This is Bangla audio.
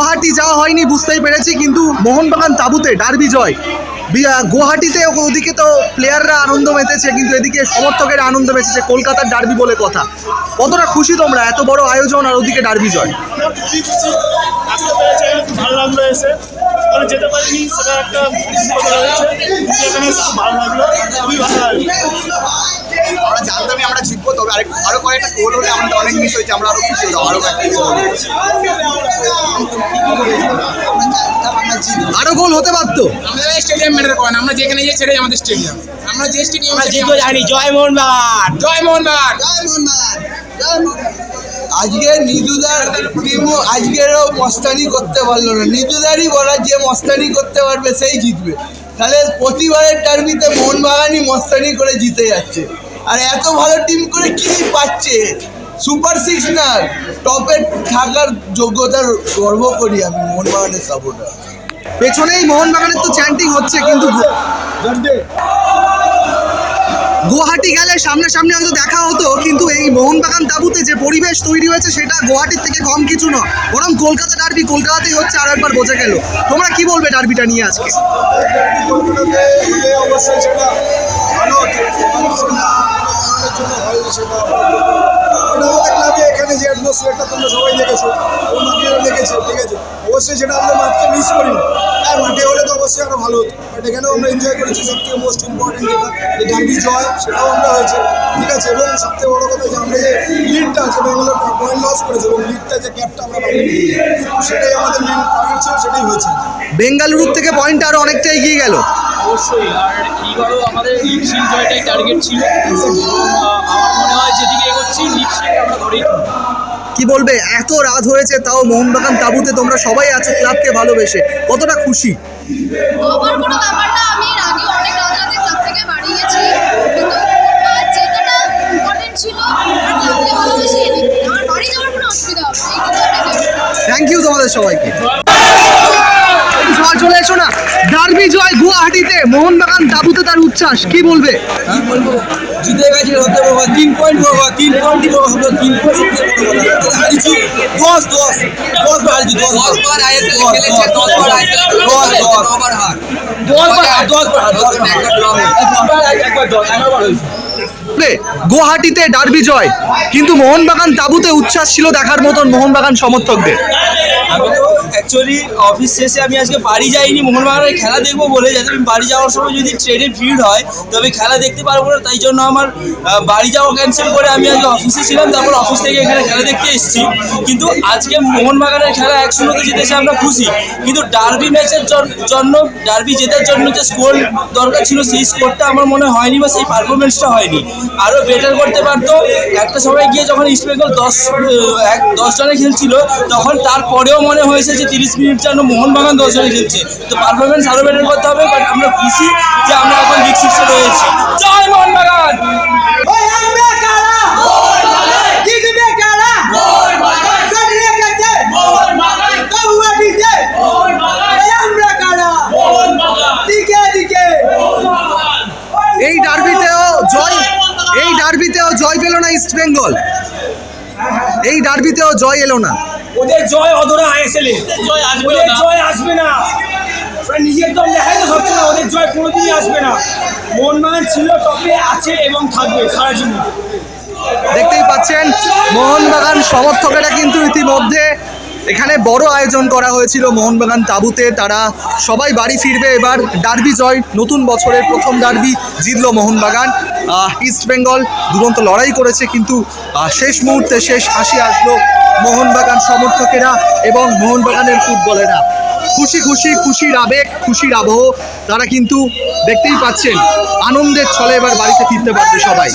গুয়াহাটি যাওয়া হয়নি, বুঝতেই পেরেছি, কিন্তু মোহনবাগান তাবুতে ডার্বি জয়। গুয়াহাটিতে ওদিকে তো প্লেয়াররা আনন্দ মেতেছে, কিন্তু এদিকে সমর্থকের আনন্দ মেতেছে, কলকাতার ডার্বি বলে কথা। কতটা খুশি তোমরা, এত বড় আয়োজন আর ওদিকে ডার্বি জয়। আমরা জানতামই আমরা জিতবো, তবে আরও কয়েকটা গোল হলে আমাদের অনেক মিস হয়েছে, আমরা আরও খুশি হতাম, আরও কয়েকটা। আরও গোল হতে পারতো। আমাদের স্টেডিয়াম ম্যাটার করে না আমরা যেখানে যাই সেটাই আমাদের স্টেডিয়াম আমরা যে স্টেডিয়াম আমরা জিতবো জানি জয় মোহন বাগান জয় মোহন বাগান আজকে নিদুদার টিমও আজকেরও মস্তানি করতে পারল না। নিদুদারই বলা যে মস্তানি করতে পারবে সেই জিতবে। তাহলে প্রতিবারের টার্মিতে মোহনবাগানই মস্তানি করে জিতে যাচ্ছে। আর এত ভালো টিম করে কি পাচ্ছে? সুপার সিক্স না টপে থাকার যোগ্যতার গর্ব করি আমি মোহনবাগানের সাপোর্টার পেছনেই মোহনবাগানের তো চ্যান্টিং হচ্ছে কিন্তু গুয়াহাটি গেলে সামনাসামনি হয়তো দেখা হতো কিন্তু এই মোহনবাগান তাবুতে যে পরিবেশ তৈরি হয়েছে সেটা গুয়াহাটির থেকে কম কিছু নয়। বরং কলকাতা ডার্বি কলকাতাতেই হচ্ছে আরও একবার বোঝা গেল। তোমরা কি বলবে ডার্বিটা নিয়ে আজকে? অবশ্যই সেটা ভালো এখানে যে তোমরা সবাই দেখেছ ও মাঠেও দেখেছে ঠিক আছে? অবশ্যই সেটা আমরা মাঠকে মিস করি না হ্যাঁ মাঠে হলে তো অবশ্যই আরও ভালো হতো। বাট এখানেও আমরা এনজয় করেছি সবথেকে মোস্ট ইম্পর্টেন্ট যেটা যে ডার্বি জয় সেটাও আমরা হয়েছে ঠিক আছে? এবং সবথেকে বড় কথা যে আমরা যে লিডটা আছে ব্যাঙ্গালোর পয়েন্ট লস করেছে এবং লিডটা যে ক্যাপটা আমরা বাড়িয়ে নিয়ে সেটাই আমাদের মেন টার্গেট ছিল সেটাই হয়েছে। বেঙ্গালুরু থেকে পয়েন্ট আরও অনেকটা এগিয়ে গেল। অবশ্যই আর এইবারও আমাদের শিল্ড জয়টাই টার্গেট ছিল। আমার মনে হয় যেদিকে এগোচ্ছি শিল্ড আমরা ধরেই। কি বলবে? এত রাত হয়েছে তাও মোহনবাগান তাবুতে তোমরা সবাই আছো ক্লাবকে ভালোবেসে। কতটা খুশি? থ্যাংক ইউ তোমাদের সবাইকে। সবাই চলে এসো না। ডার্বি জয় গুয়াহাটিতে। মোহনবাগান তাবুতে তার উচ্ছ্বাস কি বলবে? কি বলব? জিতে গেছে হতে বাবা তিন পয়েন্ট বাবা তিন পয়েন্টই বাবা হলো তিন পয়েন্ট হারিয়েছি দশ দশ দশ বার হারিয়েছি দশ দশ বার ISL খেলেছে, দশ বার ISL দশ দশ। নবার হার। দশ বার দশ বার দশ বার। একবার একবার দশ এগারো বার হয়েছে। রে, গুয়াহাটিতে ডার্বি জয় কিন্তু মোহনবাগান তাবুতে উচ্ছ্বাস ছিল দেখার মতন মোহনবাগান সমর্থকদের। আমি তো অ্যাকচুয়ালি অফিস শেষে আমি আজকে বাড়ি যাইনি মোহনবাগানের খেলা দেখব বলে যাতে আমি বাড়ি যাওয়ার সময় যদি ট্রেনের ভিড় হয়, তবে খেলা দেখতে পারব না, তাই জন্য আমার বাড়ি যাওয়া ক্যান্সেল করে আমি আজকে অফিসে ছিলাম, তারপর অফিস থেকে এখানে খেলা দেখতে এসেছি। কিন্তু আজকে মোহনবাগানের খেলা এক শূন্যতে জিতেছে আমরা খুশি। কিন্তু ডার্বি ম্যাচের জন্য ডার্বি জেতার জন্য যে স্কোর দরকার ছিল, সেই স্কোরটা আমার মনে হয়নি বা সেই পারফরমেন্সটা হয়নি। আরও বেটার করতে পারতো। একটা সময় গিয়ে যখন ইস্ট বেঙ্গল দশ এক, দশ জনে খেলছিল, তখন তারপরেও মনে হয়েছে যে তিরিশ মিনিট যেন মোহনবাগান দশ জনে খেলছে। তো পারফরমেন্স আরও বেটার করতে হবে বাট আমরা খুশি যে আমরা এখন লিগ সিক্সে রয়েছি। জয় মোহনবাগান! এই ডার্বিতেও জয় এই ডার্বিতেও জয় পেল না ইস্ট বেঙ্গল এই ডার্বিতেও জয় এলো না। ওদের জয় অধরা আইএসএলে জয় ওদের জয় আসবে না। ওরা নিজের দল দেখায় তো সবসময় ওদের জয় কোনোদিনই আসবে না। মোহনবাগান ছিল টপে আছে এবং থাকবে সারা জীবন। দেখতেই পাচ্ছেন মোহনবাগান সমর্থকেরা কিন্তু ইতিমধ্যে এখানে বড় আয়োজন করা হয়েছিল মোহনবাগান তাবুতে। তারা সবাই বাড়ি ফিরবে। এবার ডার্বি জয় নতুন বছরের প্রথম ডার্বি জিতল মোহনবাগান। ইস্ট বেঙ্গল দুরন্ত লড়াই করেছে, কিন্তু শেষ মুহূর্তে শেষ হাসি আসলো মোহনবাগান সমর্থকেরা এবং মোহনবাগানের ফুটবলেরা। খুশি খুশি, খুশির আবেগ, খুশির আবহ, তারা কিন্তু দেখতেই পাচ্ছেন, আনন্দের ছলে এবার বাড়িতে ফিরতে পারবে সবাই।